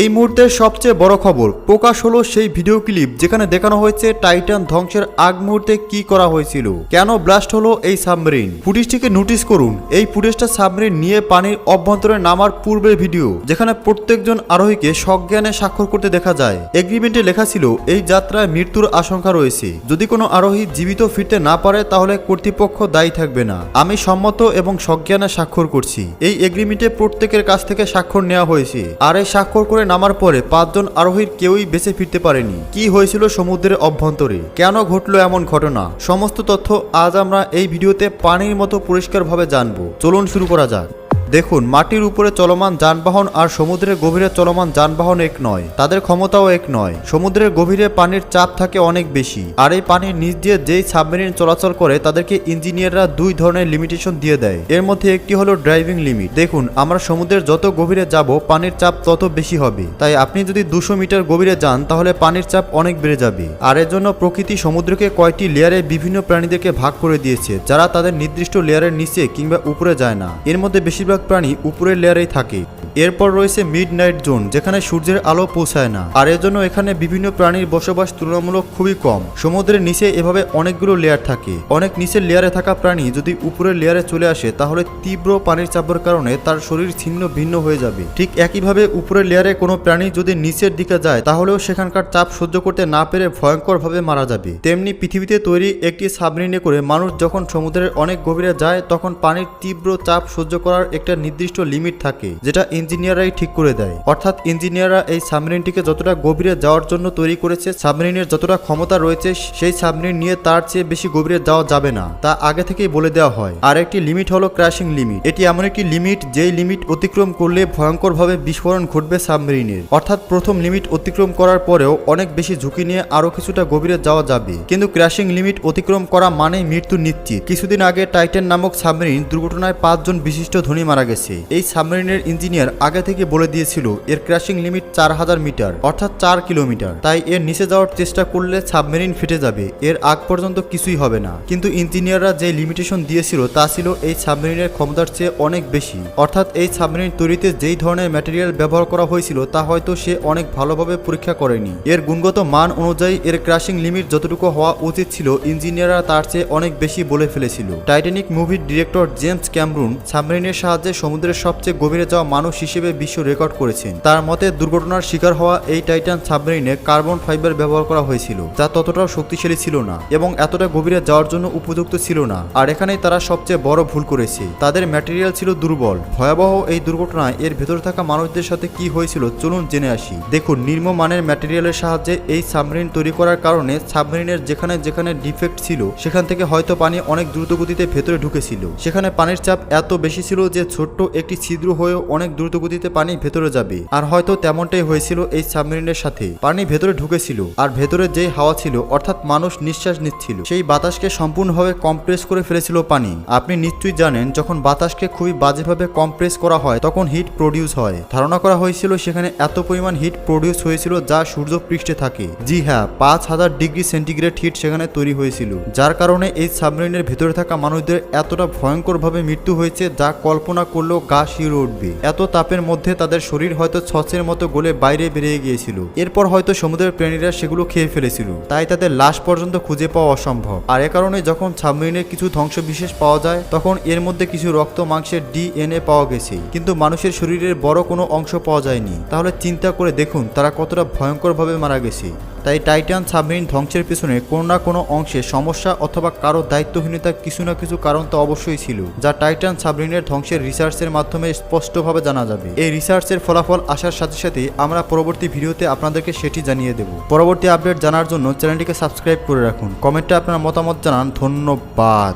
এই মুহূর্তের সবচেয়ে বড় খবর, প্রকাশ হলো সেই ভিডিও ক্লিপ যেখানে দেখানো হয়েছে টাইটান ধ্বংসের আগ মুহূর্তে কি করা হয়েছিল। কেন ব্লাস্ট হলো এই সাবমেরিন? ফুটেজটিকে নোটিস করুন, এই ফুটেজটা সাবমেরিন নিয়ে পানির অভ্যন্তরে নামার পূর্বের ভিডিও, যেখানে প্রত্যেকজন আরোহীকে সজ্ঞানে স্বাক্ষর করতে দেখা যায়। এগ্রিমেন্টে লেখা ছিল, এই যাত্রায় মৃত্যুর আশঙ্কা রয়েছে। যদি কোনো আরোহী জীবিত ফিরতে না পারে, তাহলে কর্তৃপক্ষ দায়ী থাকবে না। আমি সম্মত এবং সজ্ঞানে স্বাক্ষর করছি। এই এগ্রিমেন্টে প্রত্যেকের কাছ থেকে স্বাক্ষর নেওয়া হয়েছে। আর এই স্বাক্ষর করে নামার পরে পাঁচজন আরোহীর কেউই বেঁচে ফিরতে পারেনি। কি হয়েছিল সমুদ্রের অভ্যন্তরে? কেন ঘটলো এমন ঘটনা? সমস্ত তথ্য আজ আমরা এই ভিডিওতে পানির মতো পরিষ্কারভাবে জানব। চলুন শুরু করা যাক। দেখুন, মাটির উপরে চলমান যানবাহন আর সমুদ্রের গভীরে চলমান যানবাহন এক নয়। তাদের ক্ষমতাও এক নয়। সমুদ্রের গভীরে পানির চাপ থাকে অনেক বেশি। আর এই পানির নিচ দিয়ে যেই সাবমেরিন চলাচল করে, তাদেরকে ইঞ্জিনিয়াররা দুই ধরনের লিমিটেশন দিয়ে দেয়। এর মধ্যে একটি হলো ড্রাইভিং লিমিট দেখুন, আমরা সমুদ্রের যত গভীরে যাব, পানির চাপ তত বেশি হবে। তাই আপনি যদি দুশো মিটার গভীরে যান, তাহলে পানির চাপ অনেক বেড়ে যাবে। আর এর জন্য প্রকৃতি সমুদ্রকে কয়েকটি লেয়ারে বিভিন্ন প্রাণীদেরকে ভাগ করে দিয়েছে, যারা তাদের নির্দিষ্ট লেয়ারের নিচে কিংবা উপরে যায় না। এর মধ্যে বেশিরভাগ প্রাণী উপরের লেয়ারেই থাকে। এরপর রয়েছে মিড নাইট জোন যেখানে সূর্যের আলো পৌঁছায় না। আর এর জন্য এখানে বিভিন্ন প্রাণীর বসবাস তুলনামূলক খুবই কম। সমুদ্রের নিচে এভাবে অনেকগুলো লেয়ার থাকে। অনেক নিচের লেয়ারে থাকা প্রাণী যদি উপরের লেয়ারে চলে আসে, তাহলে তীব্র পানির চাপের কারণে তার শরীর ছিন্ন ভিন্ন হয়ে যাবে। ঠিক একইভাবে উপরের লেয়ারে কোনো প্রাণী যদি নিচের দিকে যায়, তাহলেও সেখানকার চাপ সহ্য করতে না পেরে ভয়ঙ্করভাবে মারা যাবে। তেমনি পৃথিবীতে তৈরি একটি সাবমেরিনে করে মানুষ যখন সমুদ্রের অনেক গভীরে যায়, তখন পানির তীব্র চাপ সহ্য করার একটা নির্দিষ্ট লিমিট থাকে, যেটা ইঞ্জিনিয়াররাই ঠিক করে দেয়। অর্থাৎ ইঞ্জিনিয়াররা এই সাবমেরিনটিকে যতটা গভীরে যাওয়ার জন্য তৈরি করেছে, সাবমেরিনের যতটা ক্ষমতা রয়েছে, সেই সাবমেরিন নিয়ে তার চেয়ে বেশি গভীরে যাওয়া যাবে না, তা আগে থেকেই বলে দেওয়া হয়। আর একটি লিমিট হলো ক্র্যাশিং লিমিট। এটি এমন একটি লিমিট, যেই লিমিট অতিক্রম করলে ভয়ঙ্করভাবে বিস্ফোরণ ঘটবে সাবমেরিনের। অর্থাৎ প্রথম লিমিট অতিক্রম করার পরেও অনেক বেশি ঝুঁকি নিয়ে আরও কিছুটা গভীরে যাওয়া যাবে। কিন্তু ক্র্যাশিং লিমিট অতিক্রম করা মানেই মৃত্যু নিশ্চিত। কিছুদিন আগে টাইটান নামক সাবমেরিন দুর্ঘটনায় পাঁচজন বিশিষ্ট ধনী মারা গেছে। এই সাবমেরিনের ইঞ্জিনিয়ার আগে থেকে বলে দিয়েছিল, এর ক্র্যাশিং লিমিট চার হাজার মিটার, অর্থাৎ চার কিলোমিটার। তাই এর নিচে যাওয়ার চেষ্টা করলে সাবমেরিন ফেটে যাবে, এর আগ পর্যন্ত কিছুই হবে না। কিন্তু ইঞ্জিনিয়াররা যে লিমিটেশন দিয়েছিল, তা ছিল এই সাবমেরিনের ক্ষমতার চেয়ে অনেক বেশি। অর্থাৎ এই সাবমেরিন তৈরিতে যেই ধরনের ম্যাটেরিয়াল ব্যবহার করা হয়েছিল, তা হয়তো সে অনেক ভালোভাবে পরীক্ষা করেনি। এর গুণগত মান অনুযায়ী এর ক্র্যাশিং লিমিট যতটুকু হওয়া উচিত ছিল ইঞ্জিনিয়াররা তার চেয়ে অনেক বেশি বলে ফেলেছিল। টাইটানিক মুভির ডিরেক্টর জেমস ক্যামরুন সাবমেরিনের সাহায্যে সমুদ্রের সবচেয়ে গভীরে যাওয়া মানুষ হিসেবে বিশ্ব রেকর্ড করেছেন। তার মতে, দুর্ঘটনার শিকার হওয়া এই টাইটান সাবমেরিনে কার্বন ফাইবার ব্যবহার করা হয়েছিল, যা ততটাও শক্তিশালী ছিল না এবং এতটা গভীরে যাওয়ার জন্য উপযুক্ত ছিল না। আর এখানেই তারা সবচেয়ে বড় ভুল করেছে। তাদের ম্যাটেরিয়াল ছিল দুর্বল। ভয়াবহ এই দুর্ঘটনায় এর ভেতরে থাকা মানুষদের সাথে কি হয়েছিল চলুন জেনে আসি। দেখুন, নিম্ন মানের ম্যাটেরিয়ালের সাহায্যে এই সাবমেরিন তৈরি করার কারণে সাবমেরিনের যেখানে যেখানে ডিফেক্ট ছিল, সেখান থেকে হয়তো পানি অনেক দ্রুত গতিতে ভেতরে ঢুকেছিল। সেখানে পানির চাপ এত বেশি ছিল যে ছোট্ট একটি ছিদ্র হয়েও অনেক দ্রুত গতিতে পানি ভেতরে যাবে। আর হয়তো তেমনটাই হয়েছিল এই সাবমেরিনের সাথে। পানি ভেতরে ঢুকেছিল, আর ভেতরে যে হাওয়া ছিল, অর্থাৎ মানুষ নিঃশ্বাস নিচ্ছিল, সেই বাতাসকে সম্পূর্ণভাবে কম্প্রেস করে ফেলেছিল পানি। আপনি নিশ্চয়ই জানেন, যখন বাতাসকে খুবই বাজেভাবে কম্প্রেস করা হয়, তখন হিট প্রডিউস হয়। ধারণা করা হয়েছিল সেখানে এত পরিমাণ হিট প্রডিউস হয়েছিল যা সূর্য পৃষ্ঠে থাকে। জি হ্যাঁ পাঁচ হাজার ডিগ্রি সেন্টিগ্রেড হিট সেখানে তৈরি হয়েছিল। যার কারণে এই সাবমেরিনের ভেতরে থাকা মানুষদের এতটা ভয়ঙ্করভাবে মৃত্যু হয়েছে যা কল্পনা করলেও গা শিউরে উঠবে। এত তাপের মধ্যে তাদের শরীর হয়তো ছচের মতো গোলে বাইরে বেরিয়ে গিয়েছিল। এরপর হয়তো সমুদ্রের প্রাণীরা সেগুলো খেয়ে ফেলেছিল। তাই তাদের লাশ পর্যন্ত খুঁজে পাওয়া অসম্ভব। আর এ কারণে যখন সাবমেরিনের কিছু ধ্বংসবিশেষ পাওয়া যায়, তখন এর মধ্যে কিছু রক্ত মাংসের ডিএনএ পাওয়া গেছে। কিন্তু মানুষের শরীরের বড় কোনো অংশ পাওয়া যায়নি। তাহলে চিন্তা করে দেখুন তারা কতটা ভয়ঙ্করভাবে মারা গেছে। তাই টাইটান সাবমেরিন ধ্বংসের পিছনে কোনো না কোনো অংশে সমস্যা অথবা কারও দায়িত্বহীনতার কিছু না কিছু কারণ তো অবশ্যই ছিল, যা টাইটান সাবমেরিনের ধ্বংসের রিসার্চের মাধ্যমে স্পষ্টভাবে জানা যাবে। এই রিসার্চের ফলাফল আসার সাথে সাথে আমরা পরবর্তী ভিডিওতে আপনাদেরকে সেটি জানিয়ে দেব। পরবর্তী আপডেট জানার জন্য চ্যানেলটিকে সাবস্ক্রাইব করে রাখুন। কমেন্টে আপনার মতামত জানান। ধন্যবাদ।